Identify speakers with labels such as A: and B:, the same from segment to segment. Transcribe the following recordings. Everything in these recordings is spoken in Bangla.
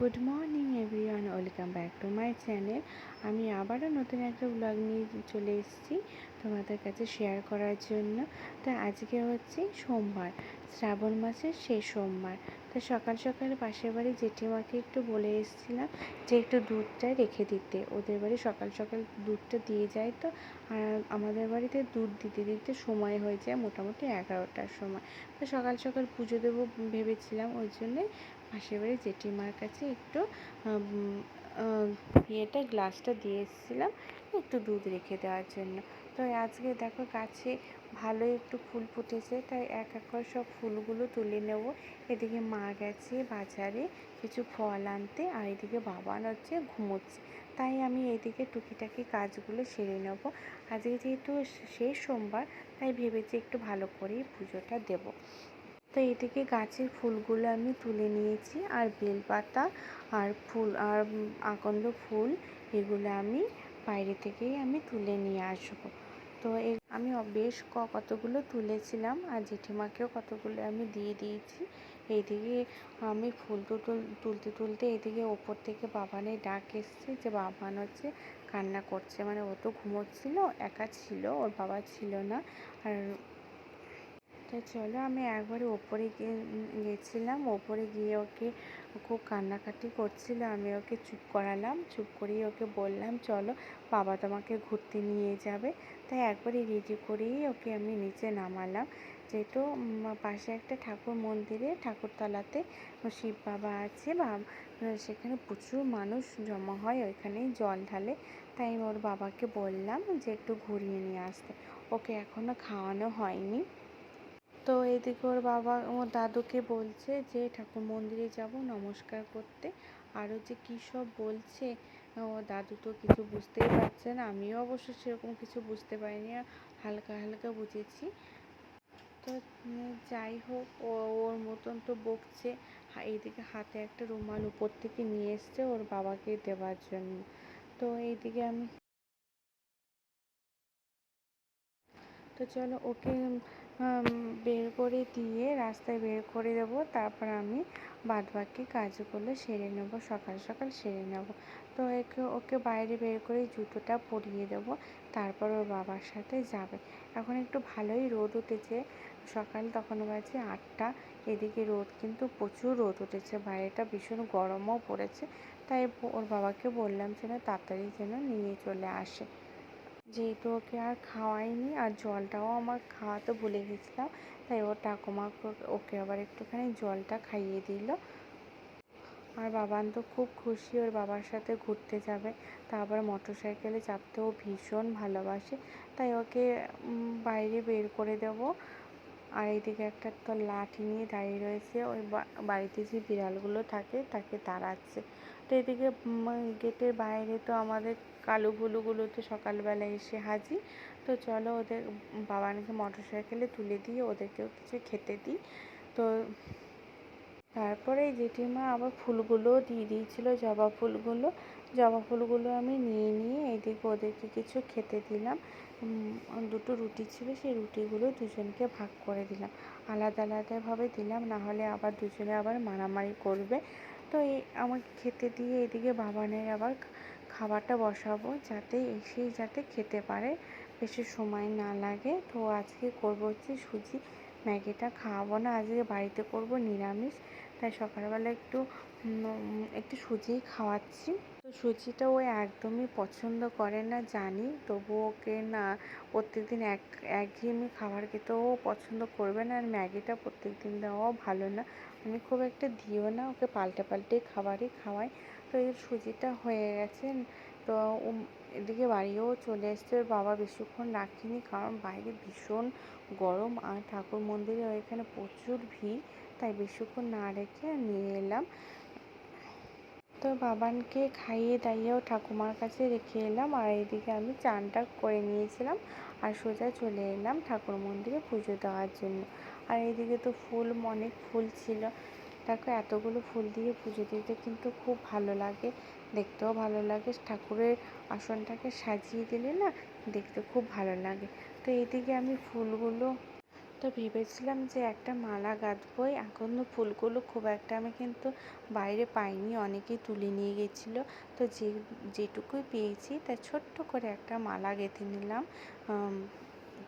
A: Good morning everyone welcome back to my channel আমি আবারও নতুন একটা ব্লগ নিয়ে চলে এসেছি তোমাদের কাছে শেয়ার করার জন্য। তো আজকে হচ্ছে সোমবার, শ্রাবণ মাসের শেষ সোমবার। তো সকাল সকাল পাশের বাড়ি জেঠিমাকে একটু বলে এসেছিলাম যে একটু দুধটা রেখে দিতে। ওদের বাড়ি সকাল সকাল দুধটা দিয়ে যায় তো, আর আমাদের বাড়িতে দুধ দিতে দিতে সময় হয়ে যায় মোটামুটি এগারোটার সময়। তো সকাল সকাল পুজো দেবো ভেবেছিলাম, ওই জন্যে পাশের বাড়ি জেঠিমার কাছে একটু ইয়েটা, গ্লাসটা দিয়ে এসেছিলাম, একটু দুধ রেখে দেওয়ার জন্য। তো আজকে দেখো গাছে ভালোই একটু ফুল ফুটেছে, তাই এক এক করে সব ফুলগুলো তুলে নেব। এদিকে মা গেছে বাজারে কিছু ফল আনতে, আর এদিকে বাবান হচ্ছে ঘুমোচ্ছে। তাই আমি এইদিকে টুকিটাকি কাজগুলো সেরে নেব। আজকে যেহেতু শেষ সোমবার, তাই ভেবেছি একটু ভালো করেই পুজোটা দেবো। তো এদিকে গাছের ফুলগুলো আমি তুলে নিয়েছি, আর বেলপাতা আর ফুল, আর আকন্দ ফুল এগুলো আমি বাইরে থেকেই আমি তুলে নিয়ে আসব। তো এ, আমি বেশ ক, কতগুলো তুলেছিলাম, আর জেঠিমাকেও কতগুলো আমি দিয়ে দিয়েছি। এইদিকে আমি ফুল তুলতে তুলতে এদিকে ওপর থেকে বাবানের ডাক এসছে যে, বাবান হচ্ছে কান্না করছে। মানে ও তো ঘুমোচ্ছিল, একা ছিল, ওর বাবা ছিল না। আর তো চলো আমি একবারে ওপরে গিয়ে গেছিলাম। ওপরে গিয়ে ওকে খুব কান্নাকাটি করছিল, আমি ওকে চুপ করালাম। চুপ করিয়ে ওকে বললাম, চলো, বাবা তোমাকে ঘুরতে নিয়ে যাবে। তাই একবারে রেডি করেই ওকে আমি নিচে নামালাম। যেহেতু পাশে একটা ঠাকুর মন্দিরে, ঠাকুরতলাতে শিব বাবা আছে, বা, সেখানে প্রচুর মানুষ জমা হয়, ওইখানেই জল ঢালে। তাই ওর বাবাকে বললাম যে একটু ঘুরিয়ে নিয়ে আসতে। ওকে এখনও খাওয়ানো হয়নি। তো এদিকে ওর বাবা, ওর দাদুকে বলছে যে, ঠাকুর মন্দিরে যাব, নমস্কার করতে। আরও যে কী সব বলছে, ও দাদু তো কিছু বুঝতেই পারছে না। আমিও অবশ্য সেরকম কিছু বুঝতে পারিনি হালকা হালকা বুঝেছি। তো যাই হোক, ও, ওর মতন তো বকছে। এইদিকে হাতে একটা রুমাল উপর থেকে নিয়ে এসছে ওর বাবাকে দেওয়ার জন্য। তো এইদিকে আমি তো চলো, ওকে বের করে দিয়ে রাস্তায় বের করে দেবো। তারপর আমি বাদবাকি কাজগুলো সেরে নেব, সকাল সকাল সেরে নেব। তো একে, ওকে বাইরে বের করে জুতোটা পরিয়ে দেবো, তারপর ওর বাবার সাথে যাবে। এখন একটু ভালোই রোদ উঠেছে, সকাল তখন বাজে আটটা। এদিকে রোদ কিন্তু প্রচুর রোদ উঠেছে, বাইরেটা ভীষণ গরমও পড়েছে। তাই ওর বাবাকে বললাম যেন তাড়াতাড়ি যেন নিয়ে চলে আসে। যেহেতু ওকে আর খাওয়াইনি আর জলটাও আমার খাওয়াতে ভুলে গেছিলাম, তাই ওর ঠাকুমা ওকে আবার একটুখানি জলটা খাইয়ে দিল। আর বাবান তো খুব খুশি ওর বাবার সাথে ঘুরতে যাবে তারপর মোটর সাইকেলে চাপতেও ভীষণ ভালোবাসে, তাই ওকে বাইরে বের করে দেবো। আর এইদিকে একটা তো লাঠি নিয়ে দাঁড়িয়ে রয়েছে। ওই বাড়িতে যে বিড়ালগুলো থাকে তাকে তাড়াচ্ছে। তো এদিকে গেটের বাইরে তো আমাদের কালো ভুলুগুলো তো সকালবেলা এসে হাজির। তো চলো ওদের বাবা বাবানকে মোটর সাইকেলে তুলে দিয়ে ওদেরকেও কিছু খেতে দিই। তো তারপরে জেঠিমা আবার ফুলগুলোও দিয়ে দিয়েছিল, জবা ফুলগুলো। জবা ফুলগুলো আমি নিয়ে নিয়ে এদিকে ওদেরকে কিছু খেতে দিলাম। দুটো রুটি ছিল, সেই রুটিগুলো দুজনকে ভাগ করে দিলাম। আলাদা আলাদাভাবে দিলাম, না হলে আবার দুজনে আবার মারামারি করবে। তো এই আমাকে খেতে দিয়ে এদিকে বাবানের আবার খাবারটা বসাবো যাতে এসেই যাতে খেতে পারে, বেশি সময় না লাগে। তো আজকে করব হচ্ছে সুজি। ম্যাগিটা খাওয়াবো না, আজকে বাড়িতে করব নিরামিষ। তাই সকালবেলা একটু একটু সুজি খাওয়াচ্ছি। সুজিটা ও একদমই পছন্দ করে না, জানি। তবু ওকে না প্রত্যেক দিন এক, একঘেয়েমি খাবার খেতেও পছন্দ করবে না, আর ম্যাগিটা প্রত্যেক দিন দেওয়াও ভালো না। আমি খুব একটা দিও না, ওকে পাল্টে পাল্টে খাবারই খাওয়াই। তো এর সুজিটা হয়ে গেছে। তো এদিকে বাড়িও চলে এসছে বাবা বেশিক্ষণ রাখিনি, কারণ বাইরে ভীষণ গরম, আর ঠাকুর মন্দিরে এখানে প্রচুর ভিড়, তাই বেশিক্ষণ না রেখে নিয়ে এলাম। তো বাবানকে খাইয়ে দাইয়েও ঠাকুমার কাছে রেখে এলাম আর এদিকে আমি চানটা করে নিয়েছিলাম আর সোজা চলে এলাম ঠাকুর মন্দিরে পুজো দেওয়ার জন্য। আর এইদিকে তো ফুল, অনেক ফুল ছিল। দেখো এতগুলো ফুল দিয়ে পুজো দিতে কিন্তু খুব ভালো লাগে। দেখতেও ভালো লাগে। ঠাকুরের আসনটাকে সাজিয়ে দিলে না দেখতে খুব ভালো লাগে। তো এইদিকে আমি ফুলগুলো তো ভেবেছিলাম যে একটা মালা গাঁথবই এখনও ফুলগুলো খুব একটা আমি কিন্তু বাইরে পাইনি, অনেকেই তুলে নিয়ে গেছিল। তো যে, যেটুকুই পেয়েছি, তা ছোট্ট করে একটা মালা গেঁথে নিলাম।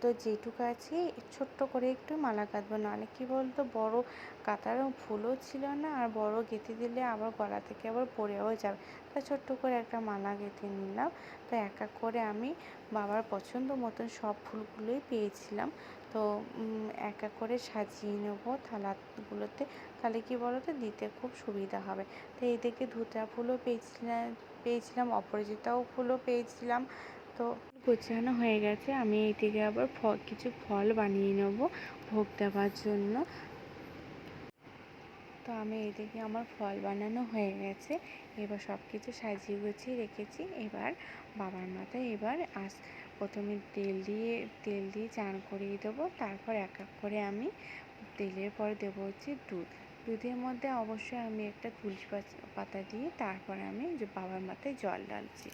A: তো যেটুকু আছে, ছোট্ট করে একটু মালা গাঁথবো নাহলে কী বলতো, বড় কাতারও ফুলও ছিল না, আর বড় গেঁথে দিলে আবার গলা থেকে আবার পড়েও যাবে। তা ছোট্ট করে একটা মালা গেঁথে নিলাম। তো এক এক করে আমি বাবার পছন্দ মতন সব ফুলগুলোই পেয়েছিলাম। তো এক এক করে সাজিয়ে নেব থালাগুলোতে। তাহলে কি বলো তো দিতে খুব সুবিধা হবে। তো এদিকে দিকে ধুতরা ফুলও পেয়েছিলাম পেয়েছিলাম, অপরাজিতাও ফুলও পেয়েছিলাম। তো গোছানো হয়ে গেছে। আমি এই থেকে আবার ফ, কিছু ফল বানিয়ে নেব ভোগ দেওয়ার জন্য। তো আমি এদিকে আমার ফল বানানো হয়ে গেছে। এবার সব কিছু সাজিয়ে গুছিয়ে রেখেছি। এবার বাবার মাথায় এবার আস, প্রথমে তেল দিয়ে তেল দিয়ে চান করিয়ে দেবো। তারপর এক এক করে আমি তেলের পর দেবো হচ্ছে দুধ। দুধের মধ্যে অবশ্যই আমি একটা তুলসী পাতা দিয়ে তারপর আমি যে বাবার মাথায় জল ঢালছি।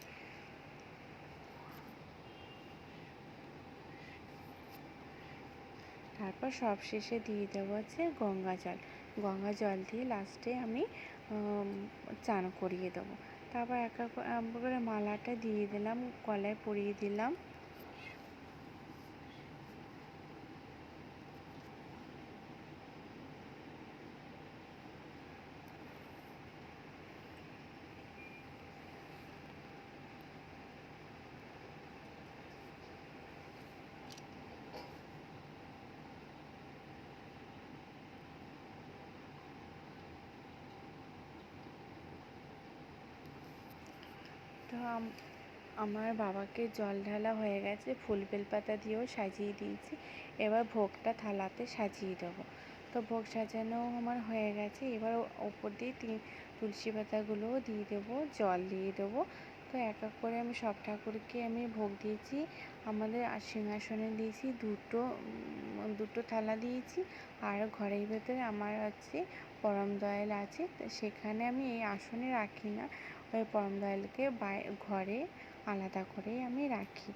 A: তারপর সব শেষে দিয়ে দেবো হচ্ছে গঙ্গা জল। গঙ্গা জল দিয়ে লাস্টে আমি চান করিয়ে দেবো। তারপর এক এক করে মালাটা দিয়ে দিলাম, গলায় পরিয়ে দিলাম। আমার বাবাকে জল ঢালা হয়ে গেছে, ফুল বেলপাতা দিয়েও সাজিয়ে দিয়েছি। এবার ভোগটা থালাতে সাজিয়ে দেবো। তো ভোগ সাজানো আমার হয়ে গেছে। এবার ওপর দিয়ে তিন তুলসী পাতাগুলোও দিয়ে দেবো, জল দিয়ে দেবো। তো এক এক করে আমি সব ঠাকুরকে আমি ভোগ দিয়েছি। আমাদের সিংহাসনে দিয়েছি দুটো দুটো থালা দিয়েছি। আর ঘরের ভেতরে আমার আছে পরম দয়াল আছে। সেখানে আমি এই আসনে রাখি না। ওই পরম দয়ালকে ঘরে আলাদা করে আমি রাখি।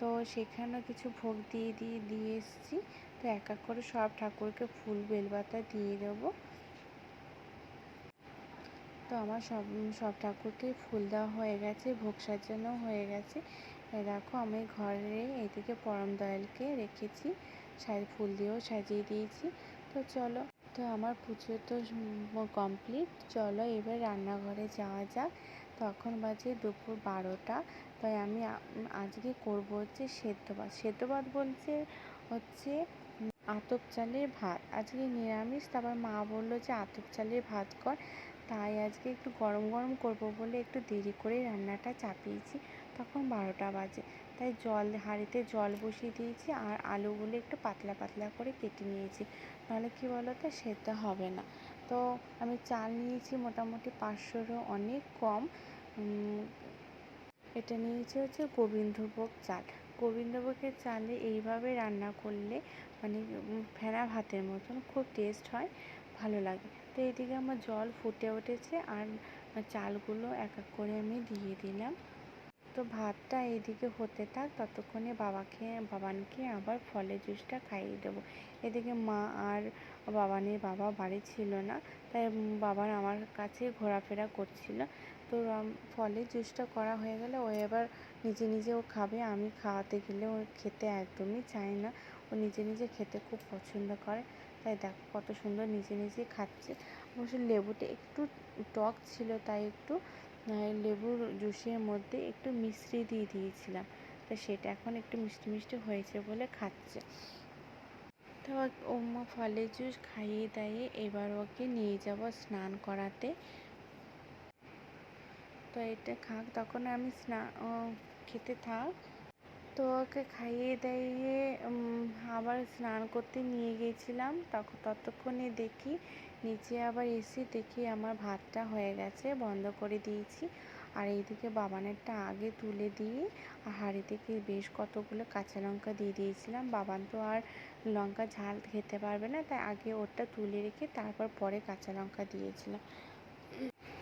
A: তো সেখানে কিছু ভোগ দিয়ে দিয়ে দিয়ে এসেছি। তো এক এক করে সব ঠাকুরকে ফুল, বেলপাতা দিয়ে দেবো। তো আমার সব সব ঠাকুরকে ফুল দেওয়া হয়ে গেছে, ভোগ সাজানো হয়ে গেছে। দেখো আমি ঘরে এদিকে পরম দয়ালকে রেখেছি ফুল দিয়েও সাজিয়ে দিয়েছি। তো চলো তো আমার পুজো তো কমপ্লিট চলো এবার রান্নাঘরে যাওয়া যাক। তখন বাজে দুপুর বারোটা। তাই আমি আজকে করব হচ্ছে সেদ্ধ ভাত। সেদ্ধ ভাত বলছে হচ্ছে আতপ চালের ভাত। আজকে নিরামিষ। তারপর মা বলল যে আতপ চালের ভাত কর। তাই আজকে একটু গরম গরম করব বলে একটু দেরি করে রান্নাটা চাপিয়েছি। তখন বারোটা বাজে। তাই জল, হাঁড়িতে জল বসিয়ে দিয়েছি। আর আলুগুলো একটু পাতলা পাতলা করে কেটে নিয়েছি। নাহলে কী বলো তো সেদ্ধ হবে না। তো আমি চাল নিয়েছি মোটামুটি পাঁচশোরও অনেক কম। এটা নিয়েছি হচ্ছে গোবিন্দভোগ চাল। গোবিন্দভোগের চালে এইভাবে রান্না করলে মানে ফেনা ভাতের মতন খুব টেস্ট হয়, ভালো লাগে। তো এদিকে আমার জল ফুটে উঠেছে আর চালগুলো এক এক করে আমি দিয়ে দিলাম। তো ভাতটা এইদিকে হতে থাক, ততক্ষণে বাবাকে, বাবানকে আবার ফলের জুসটা খাইয়ে দেবো। এদিকে মা আর বাবানের বাবা বাড়ি ছিল না, তাই বাবার আমার কাছে ঘোরাফেরা করছিল। তো ফলের জুসটা করা হয়ে গেলে ও এবার নিজে নিজে ও খাবে। আমি খাওয়াতে গেলে ও খেতে একদমই চায় না। ও নিজে নিজে খেতে খুব পছন্দ করে। তাই দেখো, কত সুন্দর নিজে নিজে খাচ্ছে। অবশ্য লেবুটা একটু টক ছিল, তাই একটু লেবুর জুসের মধ্যে একটু মিশ্রি দিয়ে দিয়েছিলাম। তো সেটা এখন একটু মিষ্টি মিষ্টি হয়েছে বলে খাচ্ছে। তো ও ফলের জুস খাইয়ে দাইয়ে এবার ওকে নিয়ে যাব স্নান করাতে। তো এটা খাক, তখন আমি স্নান খেতে থাক। তো ওকে খাইয়ে দাইয়ে আবার স্নান করতে নিয়ে গেছিলাম। তখন ততক্ষণে দেখি নিচে আবার এসে দেখি আমার ভাতটা হয়ে গেছে, বন্ধ করে দিয়েছি। আর এইদিকে বাবানেরটা আগে তুলে দিয়ে আর হাঁড়ি থেকে বেশ কতগুলো কাঁচা লঙ্কা দিয়ে দিয়েছিলাম। বাবান তো আর লঙ্কা ঝাল খেতে পারবে না, তাই আগে ওটা তুলে রেখে তারপর পরে কাঁচা লঙ্কা দিয়েছিলাম।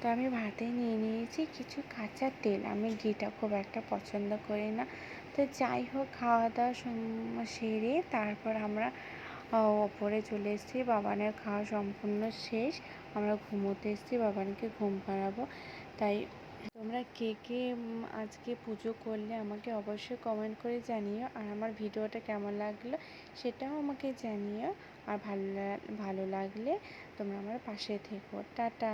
A: তো আমি ভাতে নিয়ে নিয়েছি কিছু কাঁচা তেল। আমি ঘিটা খুব একটা পছন্দ করি না। তো যাই হোক, খাওয়া দাওয়া সেরে তারপর আমরা ওপরে চলে এসেছি। বাবানের খাওয়া সম্পূর্ণ শেষ। আমরা ঘুমোতে এসেছি, বাবানকে ঘুম পাড়াবো। তাই তোমরা কে কে আজকে পুজো করলে আমাকে অবশ্যই কমেন্ট করে জানিও। আর আমার ভিডিওটা কেমন লাগল সেটাও আমাকে জানিও। আর ভালো ভালো লাগলে তোমরা আমার পাশে থেকো। টাটা!